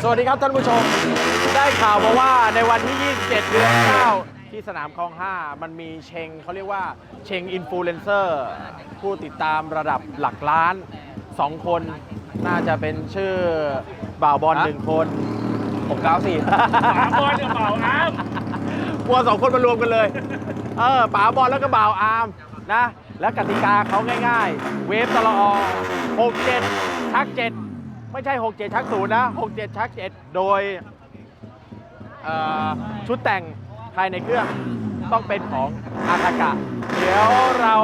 สวัสดีครับท่านผู้ชม ได้ข่าวมาว่าในวันที่ 27 เดือน 9 ที่สนามคลอง 5 มันมีเชงเขาเรียกว่าเชงอินฟลูเอนเซอร์ผู้ติดตามระดับหลักล้าน 2 คนน่าจะเป็นชื่อบ่าวบอลหนึ่งคนผมเก้าสี่ป๋าบอลกับเป่าอาร์มกลัวสองคนมารวมกันเลย เออป๋าบอลแล้วก็บ่าวอาร์มนะ และกติกาเขาง่าย ๆ เวฟตลอหกเจ็ดชักเจ็ด ไม่ใช่ 6 7ชักศูนย์นะ6 7ชัก7โดยเอ่อชุดแต่งภายในเครื่องต้องเป็นของอาทากะ เดี๋ยวเรา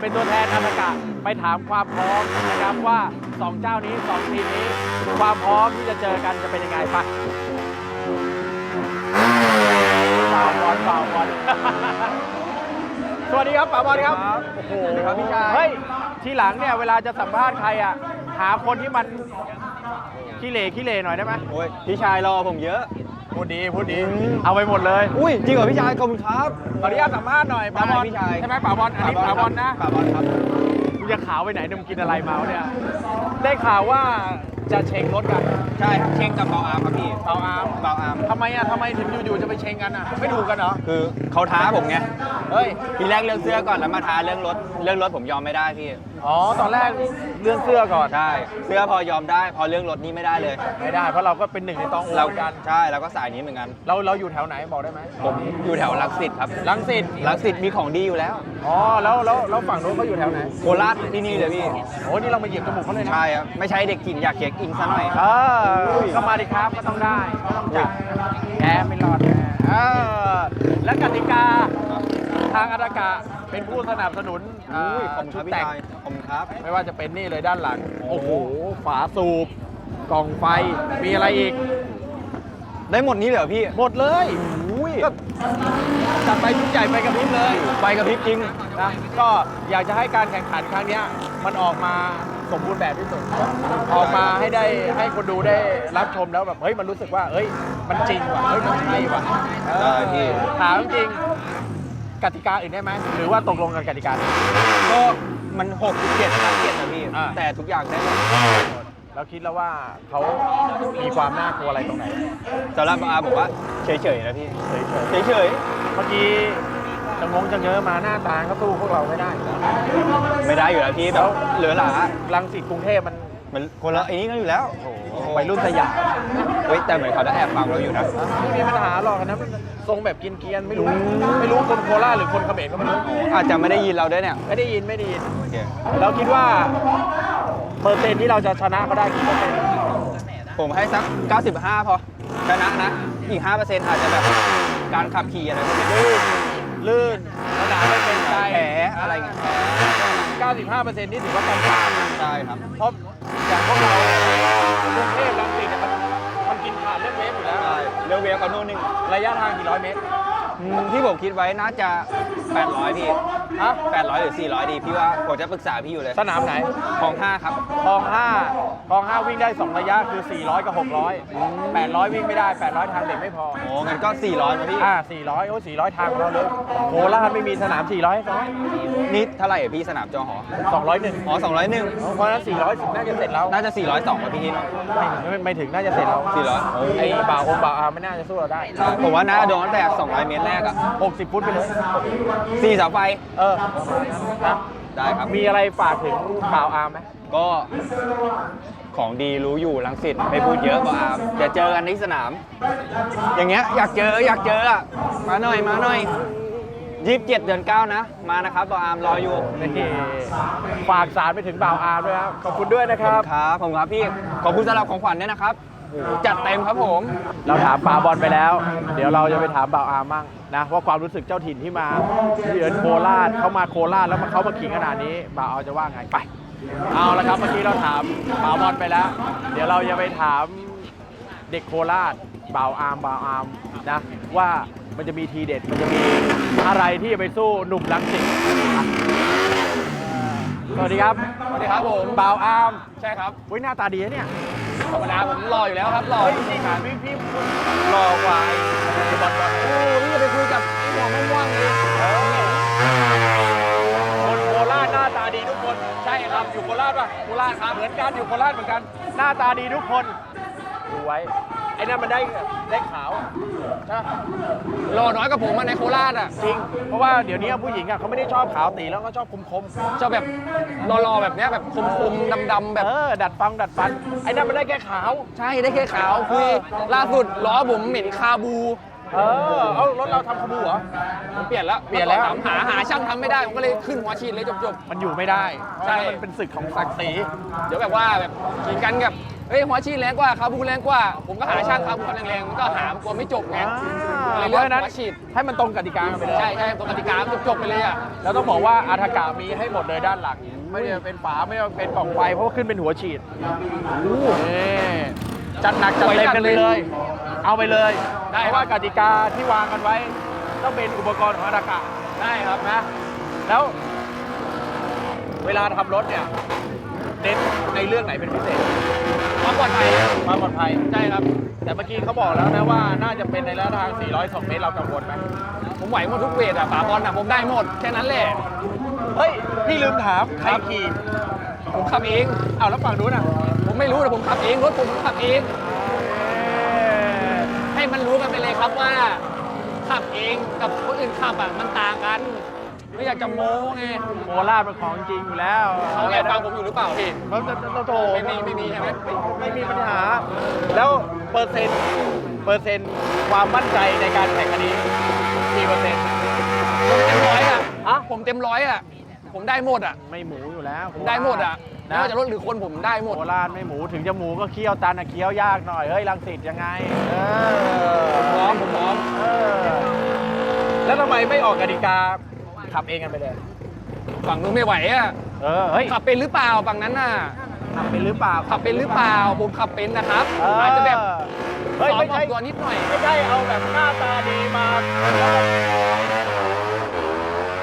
เป็นตัวแทนอาทากะไปถามความพร้อมนะครับว่า 2 เจ้านี้ 2 ทีมนี้ ความพร้อมที่จะเจอกันจะเป็นยังไงไปะเปล่าบอลเปล่าบอลสวัสดีครับป๋าบอลครับโอ้โหสวัสดีครับพี่ชายเฮ้ยทีหลังเนี่ยเวลาจะสัมภาษณ์ใครอะ หาคนที่มันขี้เหร่ขี้เหร่หน่อยได้ไหมโอ้ยพี่ชายรอผมเยอะ พูดดีพูดดี เอาไปหมดเลยอุ้ยจริงเหรอพี่ชายขอบคุณครับ ขออนุญาตสัมภาษณ์หน่อยป๋าบอลได้พี่ชาย ใช่ไหมป๋าบอลอันนี้ป๋าบอลนะป๋าบอลครับมึงจะขาวไปไหนเนี่ยมึงกินอะไรมาวะเนี่ย ได้ข่าวว่าจะเช็งรถกันใช่ครับเชงกับเบาอาร์มครับพี่เปาอาร์มเบาอาร์มทำไมอะทำไมถึงอยู่ๆจะไปเช็งกันอะ ไม่ถูกกันเหรอ คือเขาท้าผมไง เฮ้ย ทีแรกเรื่องเสื้อก่อนแล้วมาท้าเรื่องรถ เรื่องรถผมยอมไม่ได้พี่ อ๋อ ตอนแรกเรื่องเสื้อก่อน ใช่เสื้อพอยอมได้ พอเรื่องรถนี่ไม่ได้เลย ไม่ได้ เพราะเราก็เป็นหนึ่งในตองโอเราเหมือนกัน ใช่แล้วก็สายนี้เหมือนกัน เราเราอยู่แถวไหนบอกได้ไหมผมอยู่แถวลังสิตครับลังสิตลังสิตมีของดีอยู่แล้ว อ๋อ แล้วแล้วแล้วฝั่งนู้นเขาอยู่แถวไหน โคราชที่นี่เลยพี่ โอ้นี่เรามาเหยียบจมูกเขาเลยนะ ใช่ครับ ไม่ใช่เด็กกินอยากเช็คอินซะหน่อยเออก็มาดิครับก็ต้องได้ก็ต้องจัดแกไม่รอดแน่เออและกติกาทางอาตากะ เป็นผู้สนับสนุนอุ้ยาขอบคุณคชุรัดบพี่แต่ง ชายขอบคุณครับ ไม่ว่าจะเป็นนี่เลยด้านหลัง โอ้โอ้โห โห ฝาสูบ กล่องไฟ มีอะไรอีก ได้หมดนี้เลยเหรอพี่หมดเลยอุ้ยก็จัดไปชุดใหญ่ไปกับพริบเลยไปกับพริบจริง นะก็อยากจะให้การแข่งขันครั้งเนี้ยมันออกมาสมบูรณ์แบบที่สุด ออกมาให้ได้ให้คนดูได้รับชมแล้วแบบเฮ้ยมันรู้สึกว่าเฮ้ย มันจริงว่ะเฮ้ยมันใช่ว่ะเออได้พี่ ถามจริง กติกาอื่นได้ไหมหรือว่าตกลงกันกติกานี้ก็มัน6 7 5 7นะพี่ อ่า แต่ทุกอย่างได้หมดเราคิดแล้วว่าเขามีความน่ากลัวอะไรตรงไหนสำหรับอาบอกว่าเฉยๆนะพี่ เฉยเฉยๆเมื่อกี้จะงงจะเงอมาหน้าตาเขาสู้พวกเราไม่ได้ๆ ไม่ได้อยู่แล้วพี่แบบเหลือหลารังสิตกรุงเทพมัน มันคนละไอ้นี้กันอยู่แล้ววัยรุ่นสยามเฮ้ยแต่เหมือนเขาจะแอบฟังเราอยู่นะ ไม่มีปัญหาหรอกอันนะ ทรงแบบกินเกรียนๆไม่รู้ ไม่รู้คนโคราชหรือคนเขมรก็ไม่รู้ อาจจะไม่ได้ยินเราด้วยเนี่ยไม่ได้ยินไม่ได้ยิน โอเคเราคิดว่าเปอร์เซ็นต์ที่เราจะชนะเขาได้กี่เปอร์เซ็นต์ผมให้สัก 95 พอ ชนะนะ อีก 5%อาจจะแบบการขับขี่อะไรพวกนี้ลื่นลื่นสนามไม่เป็นใจแผลอะไรเงี้ย95เปอร์เซ็นต์นี่ถือว่ากลางใช่ครับๆเพราะอย่างพวกเรากรุงเทพรังสิต เนี่ยมันมันกินขาดเรื่องเวฟอยู่แล้วใช่เรื่องเวฟเขาโน่นหนึ่งระยะทางกี่ร้อยเมตร อืมที่ผมคิดไว้น่าจะ 800 พี่ ฮะ800 หรือ 400 ดี พี่ว่าผมจะปรึกษาพี่อยู่เลยสนามไหนของ 5 ครับ คลอง5คลอง 5 วิ่งได้ 2 ระยะคือ 400 กับ 600 800 วิ่งไม่ได้ 800 ทางเด็กไม่พอ โอ้งั้นก็ 400นะพี่ อ่า 400 โอ้400 ทางของเราเลยโคราชไม่มีสนาม 400ให้ซ้อมนี่เท่าไหร่อะพี่สนามจอหอ201อ๋อ201 เพราะฉะนั้น 400ถึงน่าจะเสร็จแล้ว น่าจะ 402กับพี่ที่เนอะไม่ไม่ไม่ถึงน่าจะเสร็จแล้ว400 ไอ้บ่าวองค์บ่าวอาไม่น่าจะสู้เราได้ ผมว่าน่าโดนตั้งแต่ 200 เมตรแรกอะ60 ฟุตไปเลยสี่เสาไฟเออประมาณนั้นนะได้ครับ มีอะไรฝากถึงบ่าวอาไหมก็ของดีรู้อยู่ลังสิตไม่พูดเยอะกว่าอามเดี๋ยวเจอกันที่สนาม อย่างเงี้ยอยากเจออยากเจออะมาหน่อยมาหน่อยยี่สิบเจ็ดเดือนเก้านะ มานะครับบออามรออยู่นี่ฝากสารไปถึงบ่าวอาด้วยครับ ขอบคุณด้วยนะคขอบรับคุณครับผมครับพี่ ขอบคุณสำหรับของขวัญด้วยนะครับ จัดเต็มครับผม เราถามป่าบอลไปแล้ว เดี๋ยวเราจะไปถามบ่าวอามั่งนะว่าความรู้สึกเจ้าถิ่นที่มาที่เดินโคราชเขามาโคราชแล้วมาเขามาขิงขนาดนี้บ่าวอาจะว่าไงไป เอาละครับเมื่อกี้เราถามบ่าวบอลไปแล้ว เดี๋ยวเราจะไปถามเด็กโคราชบ่าวอามบ่าวอามนะว่ามันจะมีทีเด็ดมันจะมีอะไรที่จะไปสู้หนุ่มลังสิตสวัสดีครับสวัสดีครับผมบ่าวอามใช่ครับอุ้ยหน้าตาดีนะเนี่ย ธรรมดาผมรออยู่แล้วครับรอเฮ้ยนี่ค่ะพี่พี่รอวายบอลบอลโอ้นี่จะไปคุยกับไอ้หัวม่วงเลยคนโคราชหน้าตาดีทุกคนใช่ครับอยู่โคราชป่ะโคราชครับเหมือนกันอยู่โคราชเหมือนกัน หน้าตาดีทุกคนดูไว้ ไอ้นั่นมันได้ได้ขาวนะรอน้อยกว่าผมอะในโคราชอะจริง เพราะว่าเดี๋ยวนี้ผู้หญิงอะเขาไม่ได้ชอบขาวตีแล้วก็ชอบคมคมชอบแบบรอๆแบบเนี้ยแบบคมๆดำๆๆแบบ เออดัดฟังดัดฟัน ไอ้นั่นมันได้แค่ขาว ใช่ได้แค่ขาวคุยล่าสุดล้อผมเหม็นคาบู เออเอารถเราทำขบูเหรอ ผมเปลี่ยนแล้วเปลี่ยนแล้ว มื่อก่อถามหาหาช่างทำไม่ได้ ผมก็เลยขึ้นหัวฉีดเลยจบ มันอยู่ไม่ได้ใช่มันเป็นศึกของศักดิ์ศรีๆ เดี๋ยวแบบว่าแบบขี่กันกับ เฮ้ยหัวฉีดแรงกว่าคาบูแรงกว่า ผมก็หาช่างคาบูแรงๆมันก็หากลัวไม่จบไงอ่าเลยเพเลือกราะฉะนั้นหัวฉีดให้มันตรงกติกากันไปเลย ใช่ใช่ตรงกติกาจบๆไปเลยอะ แล้วต้องบอกว่าอาทากามีให้หมดเลยด้านหลัง ไม่ได้เป็นฝาไม่ได้เป็นกล่องไฟเพราะว่าขึ้นเป็นหัวฉีดนี่จัดหนักจัดเต็มกันไปเลย เอาไปเลยได้เพราะว่ากติกาที่วางกันไว้ ต้องเป็นอุปกรณ์ของอาทากาได้ครับนะ แล้ว เวลาทำรถเนี่ยเน้นในเรื่องไหนเป็นพิเศษ ความปลอดภัยความปลอดภัยใช่ครับ แต่เมื่อกี้เขาบอกแล้วนะว่าน่าจะเป็นในระยะทาง 402 เมตรเรากังวลไหมผมไหวหมดทุกเวทอะฝาบอลอะผมได้หมดแค่นั้นแหละเฮ้ยพี่ลืมถามใครขี่ผมขับเองอ้าวแล้วฝั่งนู้นอะผมไม่รู้แต่ผมขับเองรถผมขับเอง ให้มันรู้กันไปเลยครับว่าขับเองกับคนอื่นขับอะมันต่างกัน ไม่อยากจะโม้ไงโคราชเป็นของจริงอยู่แล้วเขาแอบฟังผมอยู่หรือเปล่าพี่มันจะโตโตไม่มีไม่มีใช่ไหมไม่มีปัญหา แล้วเปอร์เซ็นต์เปอร์เซ็นต์ความมั่นใจในการแข่งคันนี้กี่เปอร์เซ็นต์ผมเต็มร้อยอะอะผมเต็มร้อยอะผมได้หมดอะไม่หมูอยู่แล้วผมได้หมดอะไม่นะว่าจะรถหรือคนผมได้หมดโคราชไม่หมูถึงจะหมูก็เคี้ยวตันอะเคี้ยวยากหน่อยเฮ้ยรังสิตยังไงเออผมพร้อมผมพร้อมเออแล้วทำไมไม่ออกกติกา ขับเองกันไปเลยฝั่งนู้นไม่ไหวอะเออเฮ้ยขับเป็นหรือเปล่าฝั่งนั้นน่ะ ขับเป็นหรือเปล่าขับเป็นหรือเปล่าผมขับเป็นนะครับเอออาจจะแบบเฮ้ยซ้อมไม่ออใช่กตัวนิดหน่อย ไม่ใช่เอาแบบหน้าตาดีมา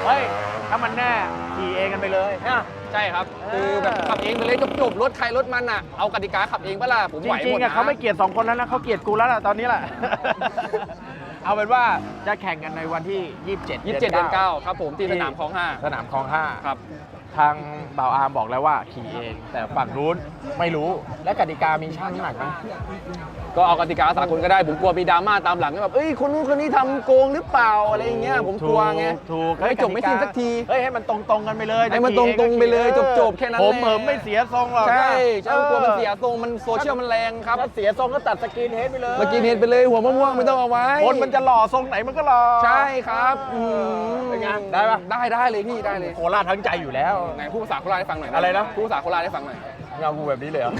เฮ้ยถ้ามันแน่ขี่เองกันไปเลยนะ ใช่ครับ เออคือแบบขับเองไปเลยจบๆรถใครรถมันอะเอากติกาขับเองปะล่ะผมจไหวริหงมดๆอะนะเขาไม่เกลียดสองคนแล้วนะเขาเกลียดกูแล้วล่ะตอนนี้แหละ เอาเป็นว่าจะแข่งกันในวันที่ 27ยี่สิบเจ็ดเดือนเก้าครับผมที่สนามคลองห้าสนามคลองห้าครับ ทางบ่าวอาร์มบอกแล้วว่าขี่เอง แต่ฝั่งนู้นไม่รู้และกติกามีช่างน้ำหนักไหมก็เอากติกาสากลก็ได้ผมกลัวมีดราม่าตามหลังแบบเอ้ยคนนู้นคนนี้ทำโกงหรือเปล่าอะไรอย่างเงี้ยผมกลัวไงถูกไม่จบไม่สิ้นสักทีเฮ้ยให้มันตรงๆกันไปเลยให้มันจะขี่ตรงๆไปเลยก็ขี่จบๆแค่นั้นผมแหละ เหิมไม่เสียทรงหรอกใช่นะใช่ผมกลัวมันเสียทรงมันโซเชียลมันแรงครับ ถ้าเสียทรงก็ตัดสกรีนเฮดไปเลยเมื่อกี้เห็นไปเลยหัวมะม่วงไม่ต้องเอาไว้คนมันจะหล่อทรงไหนมันก็หล่อ ใช่ครับอืมเป็นไงได้ปะ ได้ได้เลยพี่ได้เลย โคราชทั้งใจอยู่แล้วไหนพูดภาษาโคราชให้ฟังหน่อยอะไรนะพูดภาษาโคราชให้ฟังหน่อย เงากูแบบนี้เลยเหรอ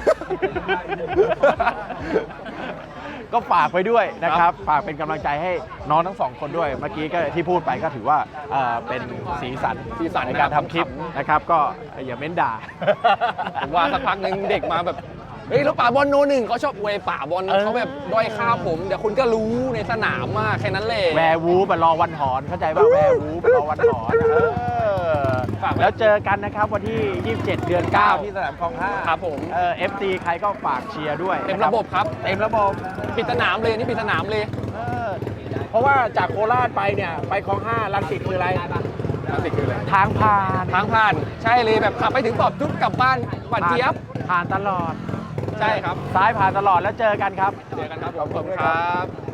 ก็ฝากไปด้วยนะครับ ฝากเป็นกำลังใจให้น้องทั้งสองคนด้วย เมื่อกี้ก็ที่พูดไปก็ถือว่าเอ่อเป็นสีสันสีสันในการทำคลิปขำๆ นะครับ ก็อย่าเม้นด่า ผมว่าสักพักหนึ่งเด็กมาแบบ เฮ้ยแล้วป่าบอลโนหนึ่งเขาชอบเวยป่าบอลเออ เขาแบบด้อยค่าผม เดี๋ยวคุณก็รู้ในสนามมากแค่นั้นแหละแวร์วูฟอะรอวันหอนเข้าใจป่ะแวร์วูฟรอวันหอนเออ ฝากไว้ แล้วเจอกันนะครับ วันที่ 27 เดือน 9 ที่สนามคลอง5ครับผมเออ FC ใครก็ฝากเชียร์ด้วยเต็มนคระบบครับ เต็มระบบปิดสนามเลยนี่ปิดสนามเลยเออเพราะว่าจากโคราชไปเนี่ย ไปคลอง5ลังสิตคืออะไรติดคือเลยทางผ่านทางผ่าน ใช่เลยแบบขับไปถึงตอบจุดกลับบ้านหวัดเจี๊ยบผ่านตลอด ใช่ครับ ซ้ายผ่านตลอดแล้วเจอกันครับ เจอกันครับผมขอบคุณครับ